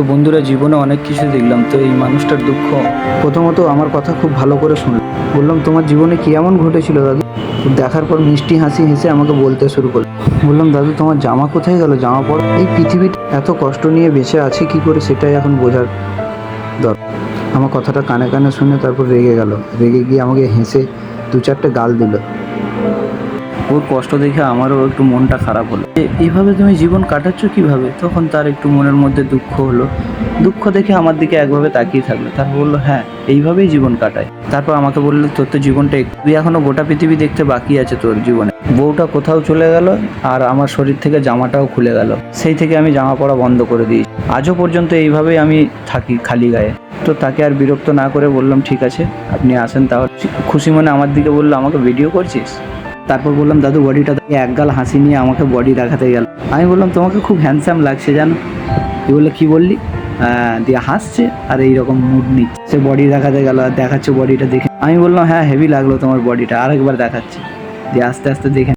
তো বন্ধুরা, জীবনে অনেক কিছু দেখলাম, তো এই মানুষটার দুঃখ। প্রথমত আমার কথা খুব ভালো করে শুনল। বললাম, তোমার জীবনে কি এমন ঘটেছিল দাদু? দেখার পর মিষ্টি হাসি হেসে আমাকে বলতে শুরু করল। বললাম, দাদু, তোমার জামা কোথায় গেল? জামা পর এই পৃথিবীতে এত কষ্ট নিয়ে বেঁচে আছে, কি করে সেটাই এখন বোঝার দরকার আমার কথাটা কানে কানে শুনে তারপর রেগে গেল। রেগে গিয়ে আমাকে হেসে দু চারটে গাল দিল। ওর কষ্ট দেখে আমারও একটু মনটা খারাপ হলো। এইভাবে তুমি জীবন কাটাচ্ছ কীভাবে? তখন তার একটু মনের মধ্যে দুঃখ হলো। দুঃখ দেখে আমার দিকে একভাবে তাকিয়ে থাকল। তারপর বলল হ্যাঁ এইভাবেই জীবন কাটায় তারপর আমাকে বলল, তোর তো জীবনটা তুই এখনও গোটা পৃথিবী দেখতে বাকি আছে তোর জীবনে। বউটা কোথাও চলে গেল আর আমার শরীর থেকে জামাটাও খুলে গেল। সেই থেকে আমি জামা পরা বন্ধ করে দিই আজও পর্যন্ত এইভাবেই আমি থাকি খালি গায়ে। তো তাকে আর বিরক্ত না করে বললাম, ঠিক আছে, আপনি আসেন তাহলে। খুশি মনে আমার দিকে বলল, আমাকে ভিডিও করছিস? তারপর বললাম, দাদু, বডিটা দেখে একগাল হাসি নিয়ে আমাকে বডি দেখাতে গেল। আমি বললাম, তোমাকে খুব হ্যান্ডসাম লাগছে জানো। তুই বললে, কি বললি? দিয়ে হাসছে আর এইরকম মুড নিচ্ছে। সে বডি দেখাতে গেল আর দেখাচ্ছে বডিটা দেখে। আমি বললাম হ্যাঁ হেভি লাগল তোমার বডিটা, আরেকবার দেখাচ্ছে। দিয়ে আস্তে আস্তে দেখে